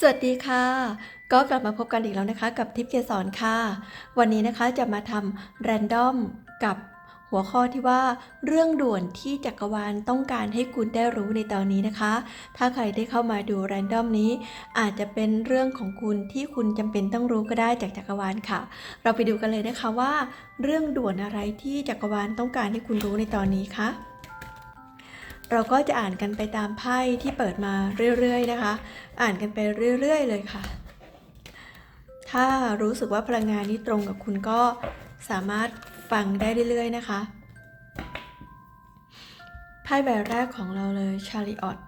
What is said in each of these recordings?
สวัสดีค่ะ ก็กลับมาพบกันอีกแล้วนะคะ กับทิพย์เกสรค่ะ วันนี้นะคะจะมาทำแรนดอมกับหัวข้อที่ว่าเรื่องด่วนที่จักรวาลต้องการให้คุณได้รู้ในตอนนี้นะคะ ถ้าใครได้เข้ามาดูแรนดอมนี้ อาจจะเป็นเรื่องของคุณที่คุณจำเป็นต้องรู้ก็ได้จากจักรวาลค่ะ เราไปดูกันเลยนะคะว่า เรื่องด่วนอะไรที่จักรวาลต้องการให้คุณรู้ในตอนนี้คะ เราก็จะอ่านกันไปตามไพ่ที่เปิดมาเรื่อยๆนะคะ อ่านกันไปเรื่อยๆเลยค่ะ ถ้ารู้สึกว่าพลังงานนี้ตรงกับคุณก็สามารถฟังได้เรื่อยๆนะคะไพ่ใบแรกของเราเลยชาริออต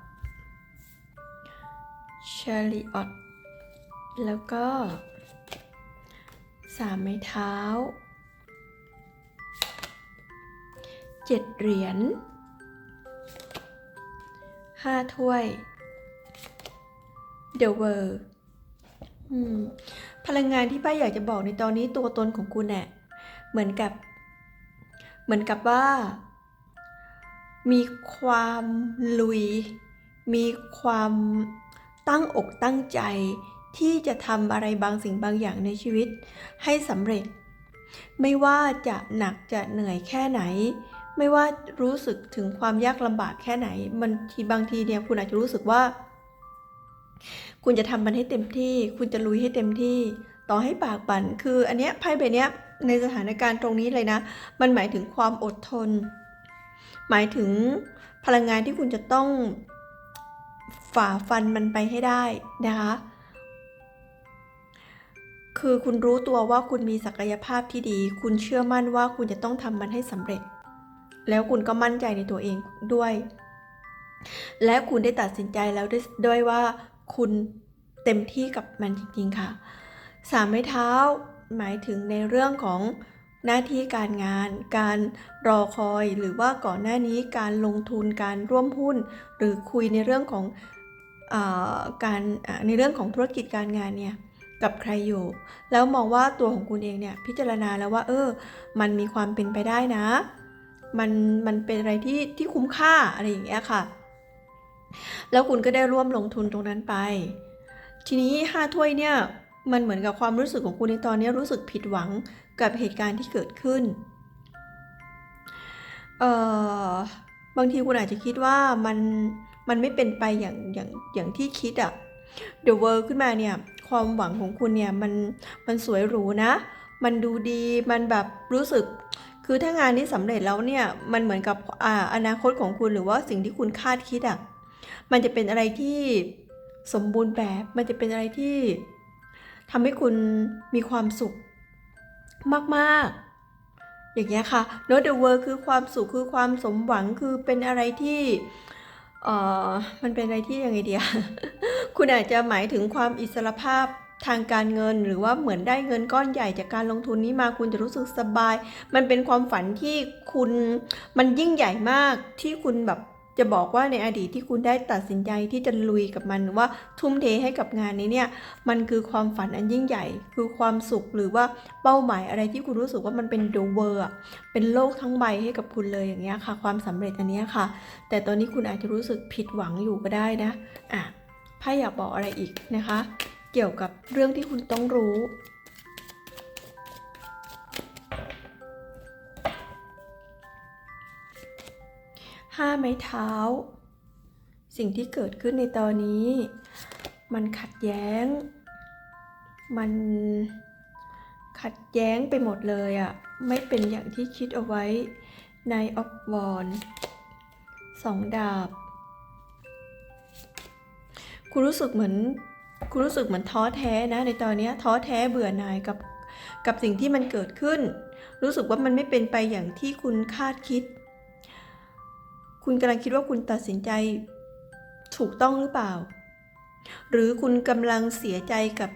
ชาริออตแล้วก็สามไม้เท้าเจ็ดเหรียญ ห้าถ้วย The World อืมพลังงานที่ป้าอยากจะบอกในตอนนี้ตัวตนของคุณเนี่ยเหมือนกับ เหมือนกับว่า มีความลุย มีความตั้งอกตั้งใจ ที่จะทำอะไรบางสิ่งบางอย่างในชีวิต ให้สำเร็จ ไม่ว่าจะหนักจะเหนื่อยแค่ไหน ไม่ว่ารู้สึกถึงความยากลำบากแค่ไหนมันทีบางทีเนี่ยคุณอาจจะรู้สึกว่า คุณจะทำมันให้เต็มที่ คุณจะลุยให้เต็มที่ ต่อให้ปากปั่นคือ อันเนี้ยไพ่ใบเนี้ยในสถานการณ์ตรงนี้เลยนะ มันหมายถึงความอดทน หมายถึงพลังงานที่คุณจะต้องฝ่าฟันมันไปให้ได้นะคะ คือคุณรู้ตัวว่าคุณมีศักยภาพที่ดี คุณเชื่อมั่นว่าคุณจะต้องทำมันให้สำเร็จ แล้วคุณก็มั่นใจในตัวเองด้วย และคุณได้ตัดสินใจแล้วด้วยวยว่าคุณเต็มที่กับมันจริง ๆ ค่ะ สามไม้เท้าหมายถึงในเรื่องของหน้าที่การงาน การรอคอย หรือว่าก่อนหน้านี้การลงทุน การร่วมหุ้น หรือคุยในเรื่องของอการในเรื่องของธุรกิจการงานเนี่ยกับใครอยู่ แล้วมองว่าตัวของคุณเองเนี่ยพิจารณาแล้วว่า เออ มันมีความเป็นไปได้นะ มันมันเป็นอะไรที่ที่คุ้มค่าอะไรอย่างเงี้ยค่ะ แล้วคุณก็ได้ร่วมลงทุนตรงนั้นไป ทีนี้ห้าถ้วยเนี่ยมันเหมือนกับความรู้สึกของคุณในตอนนี้รู้สึกผิดหวังกับเหตุการณ์ที่เกิดขึ้นเอ่อบางทีคุณอาจจะคิดว่ามันมันไม่เป็นไปอย่างอย่างอย่างที่คิดอะ The World ขึ้นมาเนี่ยความหวังของคุณเนี่ยมันมันสวยหรูนะ มันดูดีมันแบบรู้สึก คือถ้างานนี้สำเร็จแล้วเนี่ยมันเหมือนกับออนาคตของคุณหรือว่าสิ่งที่คุณคาดคิดอะมันจะเป็นอะไรที่สมบูรณ์แบบ มันจะเป็นอะไรที่ทำให้คุณมีความสุขมากๆ อย่างเงี้ยค่ะ n o t the world คือความสุขคือความสมหวังคือเป็นอะไรที่เอ่อมันเป็นอะไรที่ยังไงเดียคุณอาจจะหมายถึงความอิสระภาพ ทางการเงิน หรือว่าเหมือนได้เงินก้อนใหญ่จากการลงทุนนี้มาคุณจะรู้สึกสบาย มันเป็นความฝันที่คุณมันยิ่งใหญ่มากที่คุณแบบจะบอกว่าในอดีตที่คุณได้ตัดสินใจที่จะลุยกับมันหรือว่าทุ่มเทให้กับงานนี้เนี่ยมันคือความฝันอันยิ่งใหญ่ คือความสุขหรือว่าเป้าหมายอะไรที่คุณรู้สึกว่ามันเป็น the world เป็นโลกทั้งใบให้กับคุณเลยอย่างเงี้ยค่ะ ความสำเร็จอันเนี้ยค่ะ แต่ตอนนี้คุณอาจจะรู้สึกผิดหวังอยู่ก็ได้นะอะไพ่อยากบอกอะไรอีกนะคะ เกี่ยวกับเรื่องที่คุณต้องรู้ ห้าไม้เท้า สิ่งที่เกิดขึ้นในตอนนี้ มันขัดแย้ง มันขัดแย้งไปหมดเลยอะ่ะ ไม่เป็นอย่างที่คิดเอาไว้ในออฟวอนสองดาบ คุณรู้สึกเหมือน คุณรู้สึกเหมือนท้อแท้นะ ในตอนนี้ท้อแท้เบื่อหน่ายกับกับสิ่งที่มันเกิดขึ้น รู้สึกว่ามันไม่เป็นไปอย่างที่คุณคาดคิด คุณกำลังคิดว่าคุณตัดสินใจถูกต้องหรือเปล่า หรือคุณกำลังเสียใจกับ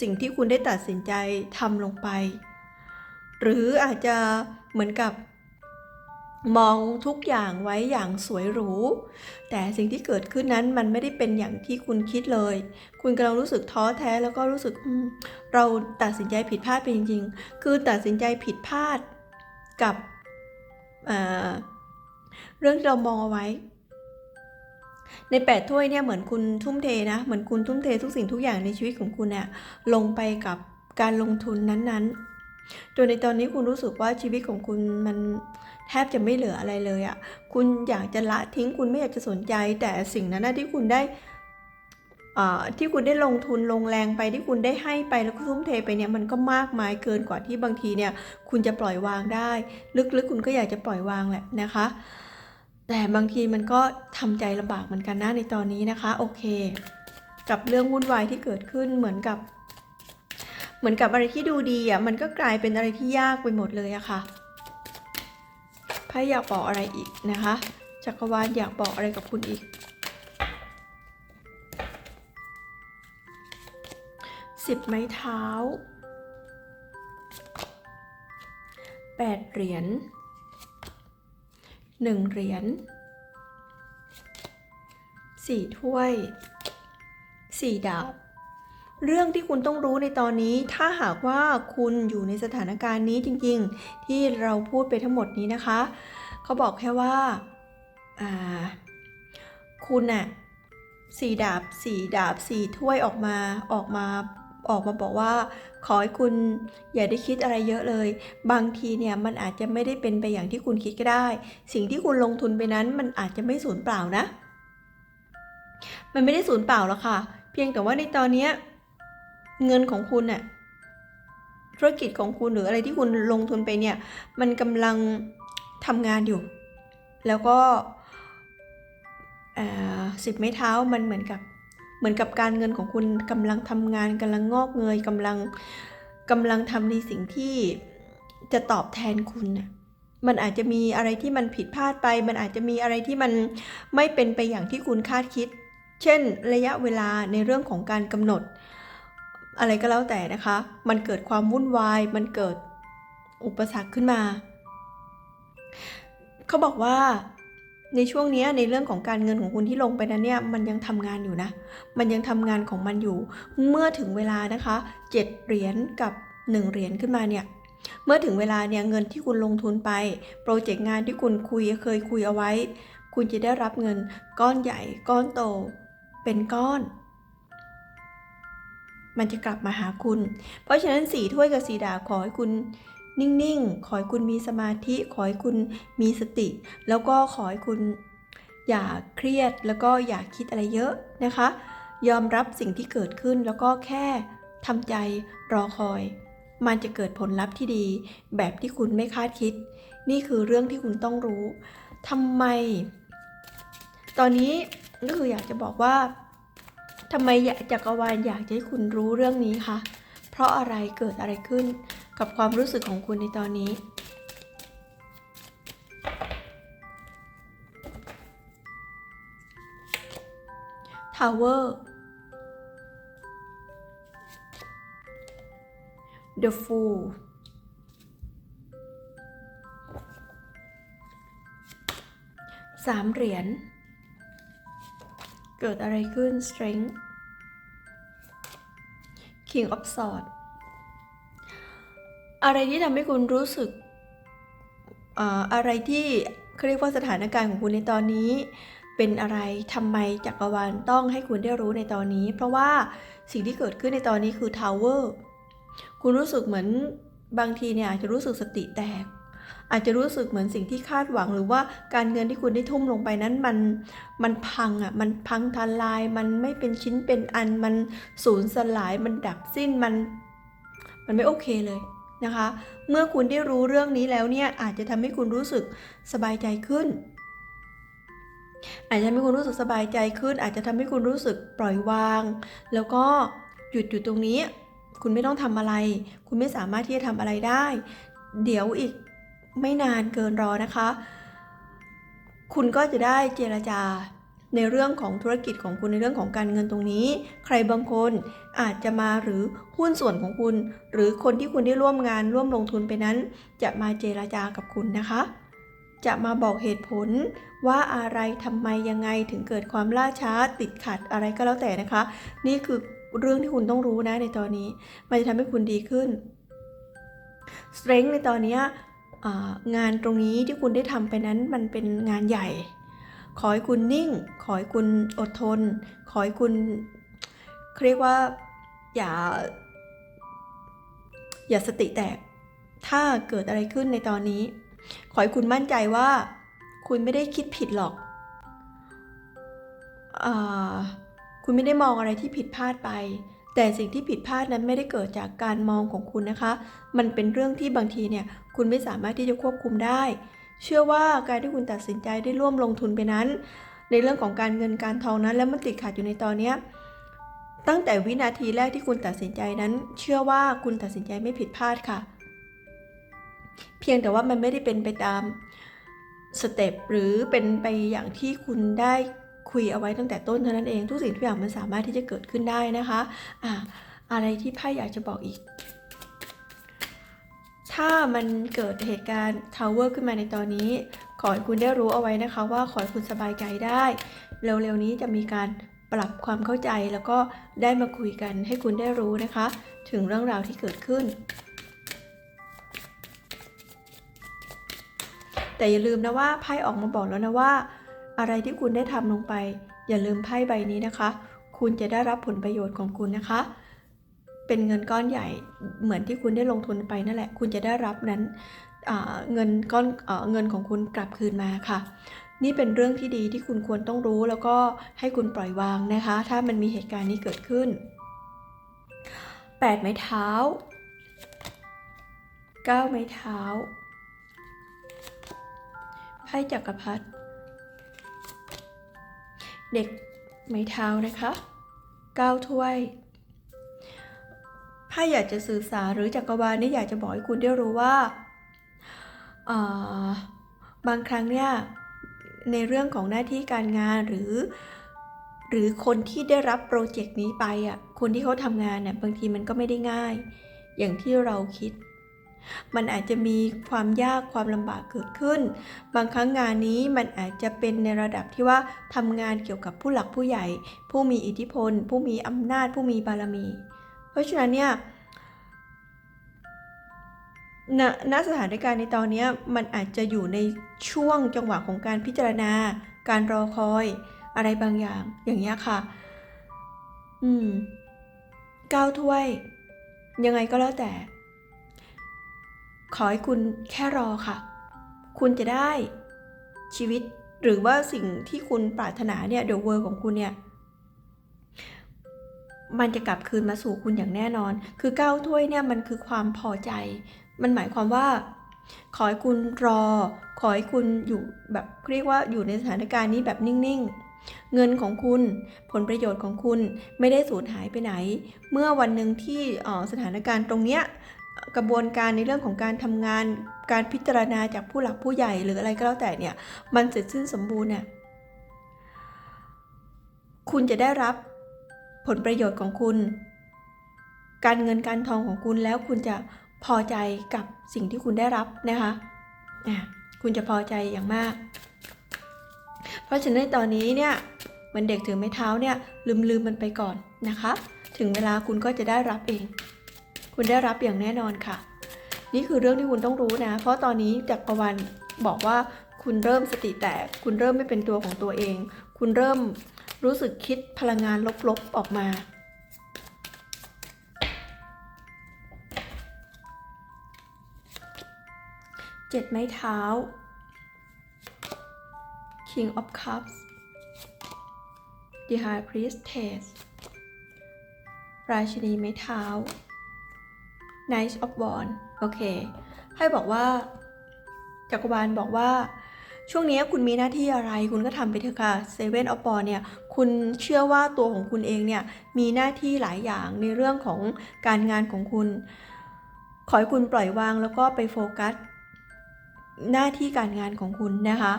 สิ่งที่คุณได้ตัดสินใจทำลงไป หรืออาจจะเหมือนกับ มองทุกอย่างไว้อย่างสวยหรู แต่สิ่งที่เกิดขึ้นนั้นมันไม่ได้เป็นอย่างที่คุณคิดเลย คุณกำลังรู้สึกท้อแท้แล้วก็รู้สึกเราตัดสินใจผิดพลาดไปจริงๆ คือตัดสินใจผิดพลาดกับอ่าเรื่องที่เรามองเอาไว้ ในแปดถ้วยเนี่ยเหมือนคุณทุ่มเทนะ เหมือนคุณทุ่มเททุกสิ่งทุกอย่างในชีวิตของคุณเนี่ยลงไปกับการลงทุนนั้นๆโดยในตอนนี้คุณรู้สึกว่าชีวิตของคุณมัน แทบจะไม่เหลืออะไรเลยอะ่ะ คุณอยากจะละทิ้งคุณไม่อยากจะสนใจ แต่สิ่งนั้นนะที่คุณได้ที่คุณได้ลงทุนลงแรงไปที่คุณได้ให้ไปแล้วก็ทุ่มเทไปเนี่ยมันก็มากมายเกินกว่าที่บางทีเนี่ยคุณจะปล่อยวางได้ ลึกๆ คุณก็อยากจะปล่อยวางแหละนะคะ แต่บางทีมันก็ทำใจลำบากเหมือนกันนะในตอนนี้นะคะ โอเค กับเรื่องวุ่นวายที่เกิดขึ้นเหมือนกับ เหมือนกับอะไรที่ดูดีอะมันก็กลายเป็นอะไรที่ยากไปหมดเลยอะค่ะ ไพ่อยากบอกอะไรอีกนะคะ จักรวาลอยากบอกอะไรกับคุณอีกสิบไม้เท้าแปดเหรียญหนึ่งเหรียญสี่ถ้วยสี่ดาบ เรื่องที่คุณต้องรู้ในตอนนี้ ถ้าหากว่าคุณอยู่ในสถานการณ์นี้จริงๆ ที่เราพูดไปทั้งหมดนี้นะคะ เขาบอกแค่ว่าอ่าคุณน่ะสี่ดาบสี่ดาบสี่ถ้วยออกมาออกมาออกมาบอกว่า ขอให้คุณอย่าได้คิดอะไรเยอะเลย บางทีเนี่ยมันอาจจะไม่ได้เป็นไปอย่างที่คุณคิดก็ได้ สิ่งที่คุณลงทุนไปนั้นมันอาจจะไม่สูญเปล่านะ มันไม่ได้สูญเปล่าหรอกค่ะ เพียงแต่ว่าในตอนเนี้ย เงินของคุณน่ะธุรกิจของคุณหรืออะไรที่คุณลงทุนไปเนี่ย มันกำลังทำงานอยู่ แล้วก็สิบไม้เท้ามันเหมือนกับเหมือนกับการเงินของคุณกำลังทำงานกำลังงอกเงยกำลังกำลังทำในสิ่งที่จะตอบแทนคุณน่ะมันอาจจะมีอะไรที่มันผิดพลาดไป มันอาจจะมีอะไรที่มันไม่เป็นไปอย่างที่คุณคาดคิด เช่น ระยะเวลาในเรื่องของการกำหนด อะไรก็แล้วแต่นะคะ มันเกิดความวุ่นวาย มันเกิดอุปสรรคขึ้นมา เขาบอกว่าในช่วงนี้ในเรื่องของการเงินของคุณที่ลงไปนั้นเนี่ยมันยังทำงานอยู่นะ มันยังทำงานของมันอยู่ เมื่อถึงเวลานะคะ7เหรียญกับ 1 เหรียญขึ้นมาเนี่ยเมื่อถึงเวลาเนี่ยเงินที่คุณลงทุนไป โปรเจกต์งานที่คุณคุยเคยคุยเอาไว้ คุณจะได้รับเงินก้อนใหญ่ก้อนโต เป็นก้อน มันจะกลับมาหาคุณ เพราะฉะนั้นสีถ้วยกับสีดาบขอให้คุณนิ่งๆ ขอให้คุณมีสมาธิ ขอให้คุณมีสติ แล้วก็ขอให้คุณอย่าเครียดแล้วก็อย่าคิดอะไรเยอะนะคะ ยอมรับสิ่งที่เกิดขึ้นแล้วก็แค่ทำใจรอคอย มันจะเกิดผลลัพธ์ที่ดี แบบที่คุณไม่คาดคิด นี่คือเรื่องที่คุณต้องรู้ทำไม ตอนนี้ก็คืออยากจะบอกว่า ทำไมอยากจักรวาลอยากให้คุณรู้เรื่องนี้คะ เพราะอะไรเกิดอะไรขึ้นกับความรู้สึกของคุณในตอนนี้ Tower The Fool สามเหรียญ เกิดอะไรขึ้น Strength King of Swords อะไรที่ทำให้คุณรู้สึกอ่าอะไรที่เขาเรียกว่าสถานการณ์ของคุณในตอนนี้ เป็นอะไรทำไมจักรวาลต้องให้คุณได้รู้ในตอนนี้ เพราะว่าสิ่งที่เกิดขึ้นในตอนนี้คือทาวเวอร์คุณรู้สึกเหมือนบางทีเนี่ยอาจจะรู้สึกสติแตก อาจจะรู้สึกเหมือนสิ่งที่คาดหวังหรือว่าการเงินที่คุณได้ทุ่มลงไปนั้นมันมันพังอะมันพังทลาย มันไม่เป็นชิ้นเป็นอันมันสูญสลายมันดับสิ้นมัน มันไม่โอเคเลยนะคะ เมื่อคุณได้รู้เรื่องนี้แล้วเนี่ยอาจจะทำให้คุณรู้สึกสบายใจขึ้น อาจจะทำให้คุณรู้สึกสบายใจขึ้น อาจจะทำให้คุณรู้สึกปล่อยวาง แล้วก็หยุดอยู่ตรงนี้ คุณไม่ต้องทำอะไร คุณไม่สามารถที่จะทำอะไรได้ เดี๋ยวอีก ไม่นานเกินรอนะคะ คุณก็จะได้เจรจาในเรื่องของธุรกิจของคุณในเรื่องของการเงินตรงนี้ ใครบางคนอาจจะมาหรือหุ้นส่วนของคุณ หรือคนที่คุณได้ร่วมงานร่วมลงทุนไปนั้น จะมาเจราจากับคุณนะคะ จะมาบอกเหตุผลว่าอะไรทำไมยังไงถึงเกิดความล่าช้าติดขัดอะไรก็แล้วแต่นะคะ นี่คือเรื่องที่คุณต้องรู้นะในตอนนี้ มันจะทำให้คุณดีขึ้น strength ในตอนนี้ งานตรงนี้ที่คุณได้ทำไปนั้นมันเป็นงานใหญ่ ขอให้คุณนิ่ง ขอให้คุณอดทน ขอให้คุณเขาเรียกว่าอย่า อย่าสติแตก ถ้าเกิดอะไรขึ้นในตอนนี้ ขอให้คุณมั่นใจว่า คุณไม่ได้คิดผิดหรอกอคุณไม่ได้มองอะไรที่ผิดพลาดไป แต่สิ่งที่ผิดพลาดนั้นไม่ได้เกิดจากการมองของคุณนะคะ มันเป็นเรื่องที่บางทีเนี่ยคุณไม่สามารถที่จะควบคุมได้ เชื่อว่าการที่คุณตัดสินใจได้ร่วมลงทุนไปนั้น ในเรื่องของการเงินการทองนั้น แล้วมันติดขัดอยู่ในตอนนี้ตั้งแต่วินาทีแรกที่คุณตัดสินใจนั้น เชื่อว่าคุณตัดสินใจไม่ผิดพลาดค่ะ เพียงแต่ว่ามันไม่ได้เป็นไปตามสเต็ปหรือเป็นไปอย่างที่คุณได้ คุยเอาไว้ตั้งแต่ต้นเท่านั้นเองทุกสิ่งทุกอย่างมันสามารถที่จะเกิดขึ้นได้นะคะอะอะไรที่ไพ่อยากจะบอกอีก ถ้ามันเกิดเหตุการณ์ทาวเวอร์ขึ้นมาในตอนนี้ ขอให้คุณได้รู้เอาไว้นะคะ ว่าขอให้คุณสบายใจได้ เร็วๆนี้จะมีการปรับความเข้าใจแล้วก็ได้มาคุยกันให้คุณได้รู้นะคะ ถึงเรื่องราวที่เกิดขึ้น แต่อย่าลืมนะว่าไพ่ออกมาบอกแล้วนะว่า อะไรที่คุณได้ทำลงไป อย่าลืมไพ่ใบนี้นะคะ คุณจะได้รับผลประโยชน์ของคุณนะคะ เป็นเงินก้อนใหญ่เหมือนที่คุณได้ลงทุนไปนั่นแหละ คุณจะได้รับนั้นเงินก้อนเอเงินของคุณกลับคืนมาค่ะ นี่เป็นเรื่องที่ดีที่คุณควรต้องรู้แล้วก็ให้คุณปล่อยวางนะคะ ถ้ามันมีเหตุการณ์นี้เกิดขึ้น 8 ไม้เท้า 9 ไม้เท้าไพ่จักรพรรดิ เด็กไม้เท้านะคะ9ถ้วยไพ่อยากจะสื่อสารหรือจักรวาลนี่อยากจะบอกให้คุณได้รู้ว่าอ่า บางครั้งเนี่ยในเรื่องของหน้าที่การงานหรือ หรือคนที่ได้รับโปรเจกต์นี้ไปอะคนที่เขาทำงานเนี่ยบางทีมันก็ไม่ได้ง่าย อย่างที่เราคิด มันอาจจะมีความยากความลำบากเกิดขึ้น บางครั้งงานนี้มันอาจจะเป็นในระดับที่ว่าทำงานเกี่ยวกับผู้หลักผู้ใหญ่ ผู้มีอิทธิพล ผู้มีอำนาจ ผู้มีบารมี เพราะฉะนั้นเนี่ยณณสถานการณ์ในตอนนี้มันอาจจะอยู่ในช่วงจังหวะของการพิจารณา การรอคอย อะไรบางอย่าง อย่างเงี้ค่ะ อืมก้าวถ้วย ยังไงก็แล้วแต่ ขอให้คุณแค่รอค่ะ คุณจะได้ชีวิตหรือว่าสิ่งที่คุณปรารถนาเนี่ยเด e w เวอร์ของคุณเนี่ย มันจะกลับคืนมาสู่คุณอย่างแน่นอน คือก้าวถ้วยเนี่ยมันคือความพอใจ มันหมายความว่า ขอให้คุณรอ ขอให้คุณอยู่แบบเรียกว่าอยู่ในสถานการณ์นี้แบบนิ่งๆ เงินของคุณผลประโยชน์ของคุณไม่ได้สูญหายไปไหน เมื่อวันหนึ่งที่ออสถานการณ์ตรงเนี้ย กระบวนการในเรื่องของการทำงาน การพิจารณาจากผู้หลักผู้ใหญ่หรืออะไรก็แล้วแต่เนี่ย มันเสร็จสิ้นสมบูรณ์เนี่ย คุณจะได้รับผลประโยชน์ของคุณ การเงินการทองของคุณแล้วคุณจะพอใจกับสิ่งที่คุณได้รับนะคะคุณจะพอใจอย่างมาก เพราะฉะนั้นตอนนี้เนี่ยมันเด็กถือไม้เท้าเนี่ยลืมลืมมันไปก่อนนะคะ ถึงเวลาคุณก็จะได้รับเอง คุณได้รับอย่างแน่นอนค่ะ นี่คือเรื่องที่คุณต้องรู้นะ เพราะตอนนี้จากประวันบอกว่าคุณเริ่มสติแตก คุณเริ่มไม่เป็นตัวของตัวเอง คุณเริ่มรู้สึกคิดพลังงานลบๆออกมา เจ็ดไม้เท้า King of Cups The High Priestess ราชินีไม้เท้า Knight of Wands โอเคให้บอกว่าจักรวาลบอกว่าช่วงนี้คุณมีหน้าที่อะไรคุณก็ทำไปเถอะค่ะ Seven of Wands เนี่ยคุณเชื่อว่าตัวของคุณเองเนี่ยมีหน้าที่หลายอย่างในเรื่องของการงานของคุณ ขอให้คุณปล่อยวางแล้วก็ไปโฟกัส หน้าที่การงานของคุณนะคะ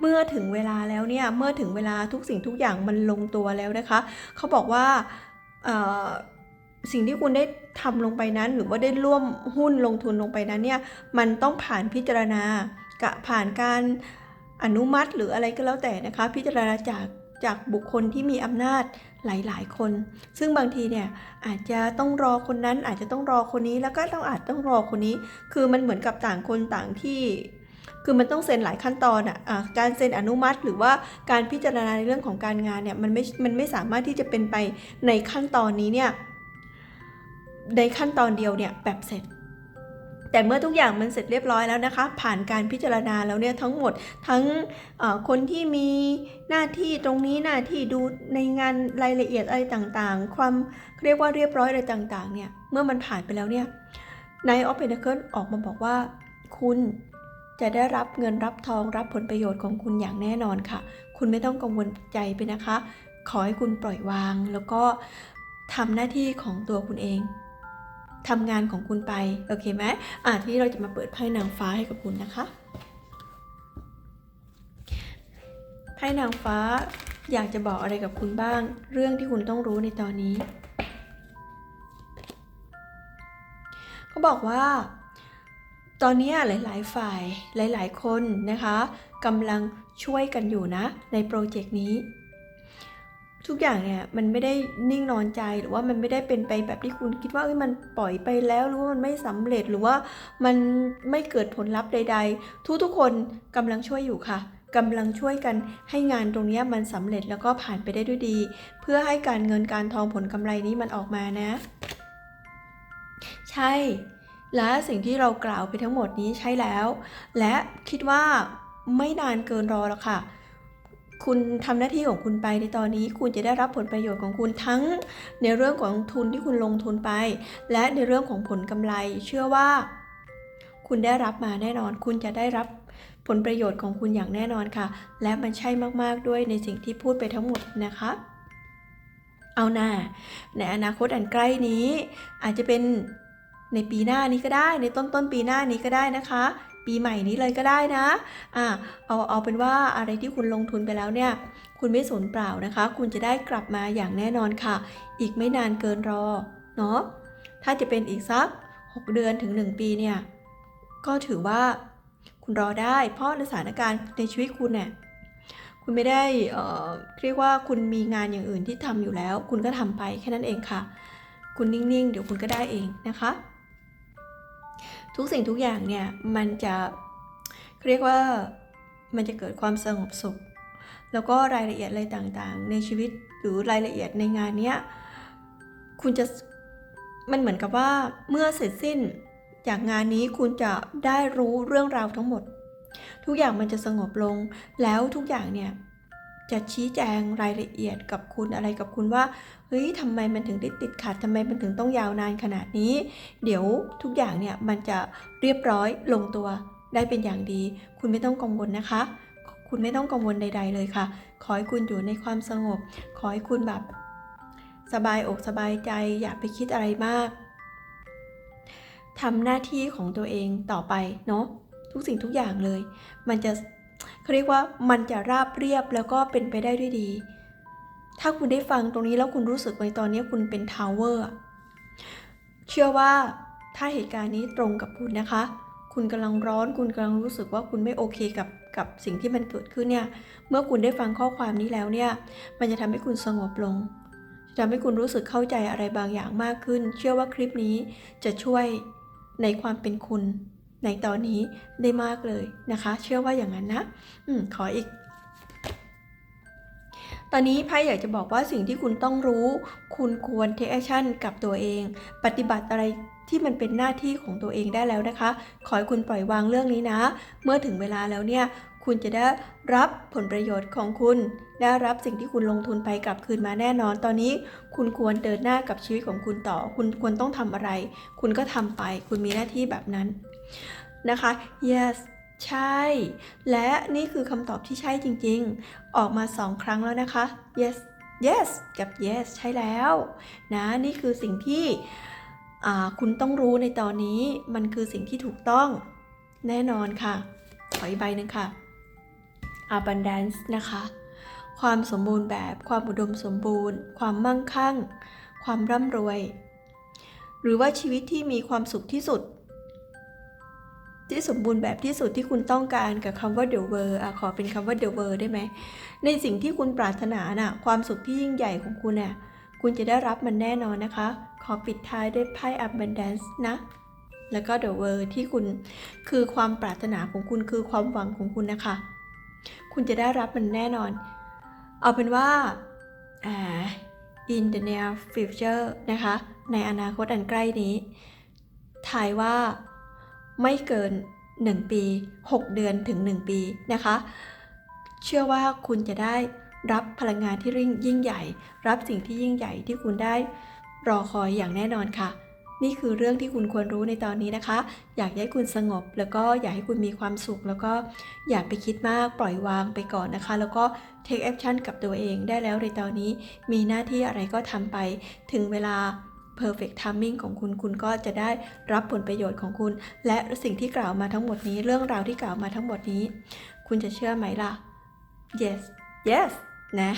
เมื่อถึงเวลาแล้วเนี่ยเมื่อถึงเวลาทุกสิ่งทุกอย่างมันลงตัวแล้วนะคะ เขาบอกว่า สิ่งที่คุณได้ทำลงไปนั้น หรือว่าได้ร่วมหุ้นลงทุนลงไปนั้นเนี่ยมันต้องผ่านพิจารณากะผ่านการอนุมัติหรืออะไรก็แล้วแต่นะคะ พิจารณาจากจากบุคคลที่มีอำนาจหลาย ๆ คน ซึ่งบางทีเนี่ยอาจจะต้องรอคนนั้นอาจจะต้องรอคนนี้แล้วก็ต้องอาจต้องรอคนนี้ คือมันเหมือนกับต่างคนต่างที่ คือมันต้องเซ็นหลายขั้นตอนอะอะการเซ็นอนุมัติหรือว่าการพิจารณาในเรื่องของการงานเนี่ยมันไม่มันไม่สามารถที่จะเป็นไปในขั้นตอนนี้เนี่ย ในขั้นตอนเดียวเนี่ยแบบเสร็จ แต่เมื่อทุกอย่างมันเสร็จเรียบร้อยแล้วนะคะ ผ่านการพิจารณาแล้วเนี่ยทั้งหมดทั้งคนที่มีหน้าที่ตรงนี้หน้าที่ดูในงานรายละเอียดอะไรต่างๆ ความเรียกว่าเรียบร้อยอะไรต่างๆเนี่ยเมื่อมันผ่านไปแล้วเนี่ยนายออฟเพนเคิลออกมาบอกว่าคุณจะได้รับเงินรับทองรับผลประโยชน์ของคุณอย่างแน่นอนค่ะ คุณไม่ต้องกังวลใจไปนะคะ ขอให้คุณปล่อยวาง แล้วก็ทำหน้าที่ของตัวคุณเอง ทำงานของคุณไป โอเคไหมอะที่เราจะมาเปิดไพ่นางฟ้าให้กับคุณนะคะ ไพ่นางฟ้าอยากจะบอกอะไรกับคุณบ้าง เรื่องที่คุณต้องรู้ในตอนนี้เขาบอกว่าตอนนี้หลาย ๆ ฝ่ายหลาย ๆ คนนะคะกำลังช่วยกันอยู่นะในโปรเจกต์นี้ ทุกอย่างเนี่ยมันไม่ได้นิ่งนอนใจหรือว่ามันไม่ได้เป็นไปแบบที่คุณคิดว่าเอ้ยมันปล่อยไปแล้วหรือว่ามันไม่สำเร็จหรือว่ามันไม่เกิดผลลัพธ์ใด ๆ ทุกๆคนกำลังช่วยอยู่ค่ะกำลังช่วยกันให้งานตรงนี้มันสำเร็จแล้วก็ผ่านไปได้ด้วยดี เพื่อให้การเงินการทองผลกำไรนี้มันออกมานะ ใช่ และสิ่งที่เรากล่าวไปทั้งหมดนี้ใช่แล้ว และคิดว่าไม่นานเกินรอแล้วค่ะ คุณทำหน้าที่ของคุณไปในตอนนี้ คุณจะได้รับผลประโยชน์ของคุณทั้งในเรื่องของทุนที่คุณลงทุนไป และในเรื่องของผลกำไร เชื่อว่า คุณได้รับมาแน่นอน คุณจะได้รับผลประโยชน์ของคุณอย่างแน่นอนค่ะ และมันใช่มากๆด้วยในสิ่งที่พูดไปทั้งหมดนะคะ เอาหน้าในอนาคตอันใกล้นี้ อาจจะเป็นในปีหน้านี้ก็ได้ ในต้นต้นปีหน้านี้ก็ได้นะคะ ปีใหม่นี้เลยก็ได้นะอะเอาเอาเป็นว่าอะไรที่คุณลงทุนไปแล้วเนี่ย คุณไม่สูญเปล่านะคะ คุณจะได้กลับมาอย่างแน่นอนค่ะ อีกไม่นานเกินรอเนาะถ้าจะเป็นอีกสัก 6 เดือนถึง 1 ปีเนี่ยก็ถือว่าคุณรอได้เพราะในสถานการณ์ในชีวิตคุณเนี่ยคุณไม่ได้เอ่อเรียกว่าคุณมีงานอย่างอื่นที่ทำอยู่แล้ว คุณก็ทำไปแค่นั้นเองค่ะ คุณนิ่งๆ เดี๋ยวคุณก็ได้เองนะคะ ทุกสิ่งทุกอย่างเนี่ยมันจะเรียกว่ามันจะเกิดความสงบสุข แล้วก็รายละเอียดอะไรต่างๆ ในชีวิตหรือรายละเอียดในงานเนี้ยคุณจะมันเหมือนกับว่าเมื่อเสร็จสิ้นจากงานนี้คุณจะได้รู้เรื่องราวทั้งหมด ทุกอย่างมันจะสงบลงแล้วทุกอย่างเนี่ย จะชี้แจงรายละเอียดกับคุณอะไรกับคุณว่า เฮ้ยทำไมมันถึงได้ติดขัดทำไมมันถึงต้องยาวนานขนาดนี้ เดี๋ยวทุกอย่างเนี่ยมันจะเรียบร้อยลงตัวได้เป็นอย่างดี คุณไม่ต้องกังวลนะคะ คุณไม่ต้องกังวลใด ๆ เลยค่ะ ขอให้คุณอยู่ในความสงบ ขอให้คุณแบบสบายอกสบายใจ อย่าไปคิดอะไรมากทำหน้าที่ของตัวเองต่อไปเนาะทุกสิ่งทุกอย่างเลย มันจะ เขาเรียกว่ามันจะราบเรียบแล้วก็เป็นไปได้ด้วยดี ถ้าคุณได้ฟังตรงนี้แล้วคุณรู้สึกในตอนนี้คุณเป็นทาวเวอร์เชื่อว่าถ้าเหตุการณ์นี้ตรงกับคุณนะคะ คุณกำลังร้อน คุณกำลังรู้สึกว่าคุณไม่โอเคกับกับสิ่งที่มันเกิดขึ้นเนี่ย เมื่อคุณได้ฟังข้อความนี้แล้วเนี่ย มันจะทำให้คุณสงบลง จะทำให้คุณรู้สึกเข้าใจอะไรบางอย่างมากขึ้น เชื่อว่าคลิปนี้จะช่วยในความเป็นคุณ ในตอนนี้ได้มากเลยนะคะ เชื่อว่าอย่างนั้นนะอืมขออีก ตอนนี้ไพ่อยากจะบอกว่าสิ่งที่คุณต้องรู้ คุณควร take action กับตัวเอง ปฏิบัติอะไรที่มันเป็นหน้าที่ของตัวเองได้แล้วนะคะ ขอให้คุณปล่อยวางเรื่องนี้นะ เมื่อถึงเวลาแล้วเนี่ย คุณจะได้รับผลประโยชน์ของคุณ ได้รับสิ่งที่คุณลงทุนไปกลับคืนมาแน่นอน ตอนนี้คุณควรเดินหน้ากับชีวิตของคุณต่อ คุณควรต้องทำอะไร คุณก็ทำไป คุณมีหน้าที่แบบนั้นนะคะ yes ใช่ และนี่คือคำตอบที่ใช่จริงๆ ออกมาสองครั้งแล้วนะคะ yes yes กับ yes ใช่แล้วนะนี่คือสิ่งที่คุณต้องรู้ในตอนนี้มันคือสิ่งที่ถูกต้องแน่นอนค่ะ ขออีกใบหนึ่งค่ะ abundance นะคะ ความสมบูรณ์แบบ ความอุดมสมบูรณ์ ความมั่งคั่ง ความร่ำรวย หรือว่าชีวิตที่มีความสุขที่สุด ที่สมบูรณ์แบบที่สุดที่คุณต้องการกับคำว่า the world อขอเป็นคำว่า the world ได้ไหม ในสิ่งที่คุณปรารถนาน่ะความสุขที่ยิ่งใหญ่ของคุณน่ะคุณจะได้รับมันแน่นอนนะคะ ขอปิดท้ายด้วยไพ่ abundance นะแล้วก็ the world ที่คุณคือความปรารถนาของคุณคือความหวังของคุณนะคะ คุณจะได้รับมันแน่นอน เอาเป็นว่าอ่า in the near future นะคะ ในอนาคตอันใกล้นี้ทายว่าไม่เกิน 1 ปี 6 เดือนถึง 1 ปีนะคะ เชื่อว่าคุณจะได้รับพลังงานที่ยิ่งยิ่งใหญ่ รับสิ่งที่ยิ่งใหญ่ที่คุณได้รอคอยอย่างแน่นอนค่ะ นี่คือเรื่องที่คุณควรรู้ในตอนนี้นะคะ อยากให้คุณสงบ แล้วก็อยากให้คุณมีความสุข แล้วก็อย่าไปคิดมากปล่อยวางไปก่อนนะคะ แล้วก็ take action กับตัวเองได้แล้วในตอนนี้ มีหน้าที่อะไรก็ทำไป ถึงเวลา perfect timing ของคุณ คุณก็จะได้รับผลประโยชน์ของคุณ และสิ่งที่กล่าวมาทั้งหมดนี้ เรื่องราวที่กล่าวมาทั้งหมดนี้ คุณจะเชื่อไหมล่ะ yes yes นะ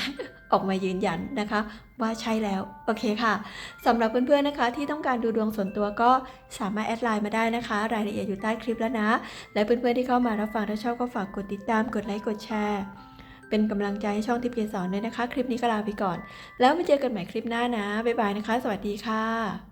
ออกมายืนยันนะคะ ว่าใช่แล้ว โอเคค่ะสำหรับเพื่อนๆนะคะ ที่ต้องการดูดวงส่วนตัวก็สามารถแอดไลน์มาได้นะคะ รายละเอียดอยู่ใต้คลิปแล้วนะ และเพื่อนๆที่เข้ามารับฟังถ้าชอบก็ฝากกดติดตามกดไลค์กดแชร์ เป็นกำลังใจให้ช่องทิพย์เกสรด้วยนะคะ คลิปนี้ก็ลาไปก่อน แล้วมาเจอกันใหม่คลิปหน้านะบ๊ายบายนะคะ สวัสดีค่ะ